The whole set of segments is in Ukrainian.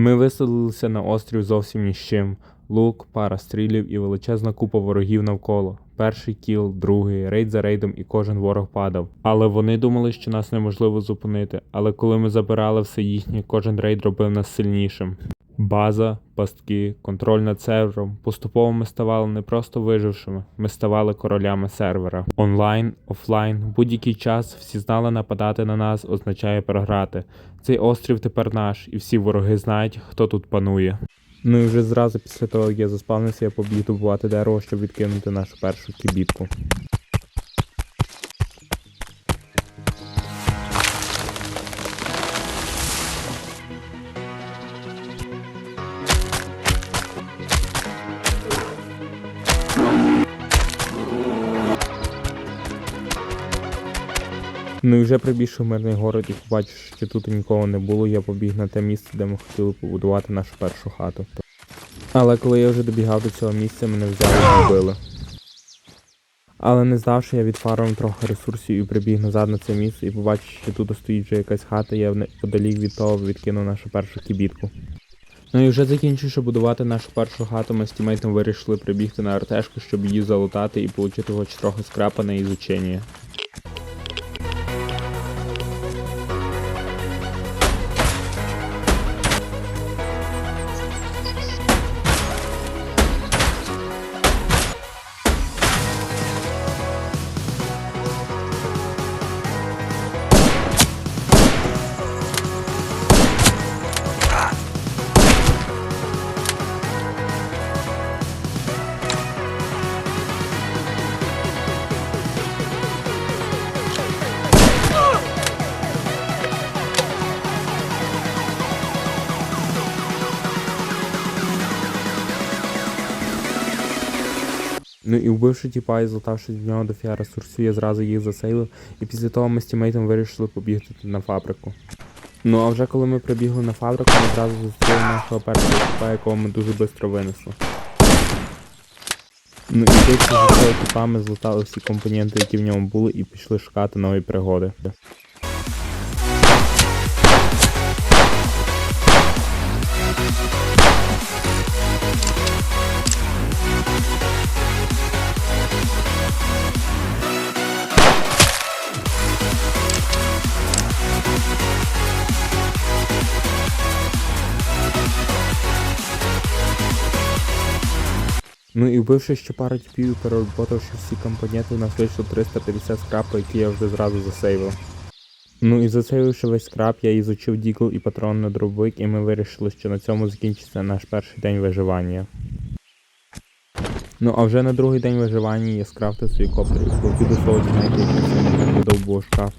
Ми висадилися на острів зовсім ні з чим. Лук, пара стрілів і величезна купа ворогів навколо. Перший кіл, другий, рейд за рейдом, і кожен ворог падав. Але вони думали, що нас неможливо зупинити. Але коли ми забирали все їхнє, кожен рейд робив нас сильнішим. База, пастки, контроль над сервером. Поступово ми ставали не просто вижившими, ми ставали королями сервера. Онлайн, офлайн, будь-який час всі знали нападати на нас означає програти. Цей острів тепер наш, і всі вороги знають, хто тут панує. Ну і вже зразу після того, як я заспавнився, я побіг добувати дерево, щоб відкинути нашу першу кібітку. Ну і вже прибігши в мирний город і побачивши, що тут нікого не було, я побіг на те місце, де ми хотіли побудувати нашу першу хату. Але коли я вже добігав до цього місця, мене взяли і вбили. Але не знавши, я відфармив трохи ресурсів і прибіг назад на це місце і побачив, що тут стоїть вже якась хата, я неподалік від того відкинув нашу першу кібітку. Ну і вже закінчивши будувати нашу першу хату, ми з тімейтом вирішили прибігти на артешку, щоб її залутати і отримати хоч трохи скрапа на ізучення. Ну і вбивши тіпа і злутавши в нього до фіа ресурсів, я зразу їх засейлив, і після того ми з тімейтом вирішили побігти на фабрику. Ну а вже коли ми прибігли на фабрику, ми зразу зустріли нашого першого тіпа, якого ми дуже швидко винесли. Ну і з цього тіпа ми злутали всі компоненти, які в ньому були, і пішли шукати нові пригоди. Ну і вбивши ще пару типів і переработавши всі компоненти, у нас вийшло 350 скрапу, які я вже зразу засейвив. Ну і засейвивши весь скрап, я ізучив дігл і патрон на дробовик, і ми вирішили, що на цьому закінчиться наш перший день виживання. Ну а вже на другий день виживання я скрафтив свій коптер і схопив до свого тімейта, який видовбував шкаф.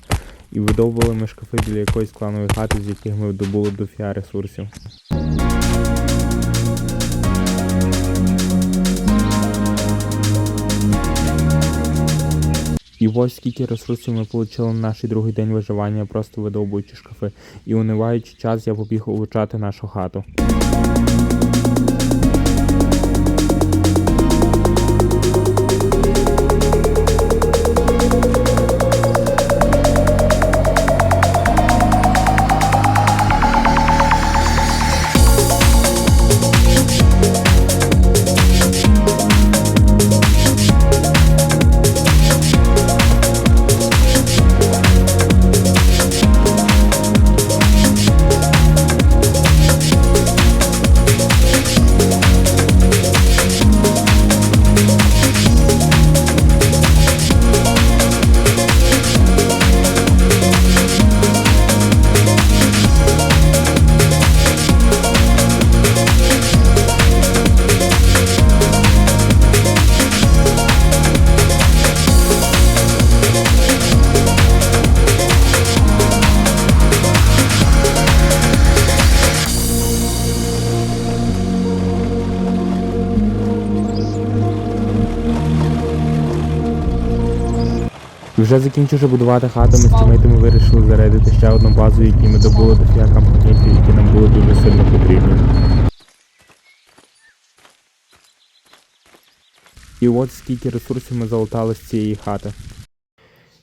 І видовбували ми шкафи біля якоїсь кланової хати, з яких ми добули до фіа ресурсів. І ось скільки ресурсів ми отримали на наш другий день виживання, просто видовбуючи шкафи. І униваючи час, я побіг улучшати нашу хату. Вже закінчивши будувати хату, ми з тімейтами вирішили зарядити ще одну базу, які ми добули до фіа компонентів, які нам були дуже сильно потрібні. І от скільки ресурсів ми залутали з цієї хати.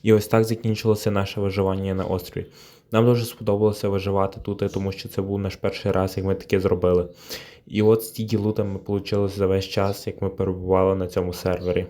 І ось так закінчилося наше виживання на острові. Нам дуже сподобалося виживати тут, тому що це був наш перший раз, як ми таке зробили. І от стільки лута ми отримали за весь час, як ми перебували на цьому сервері.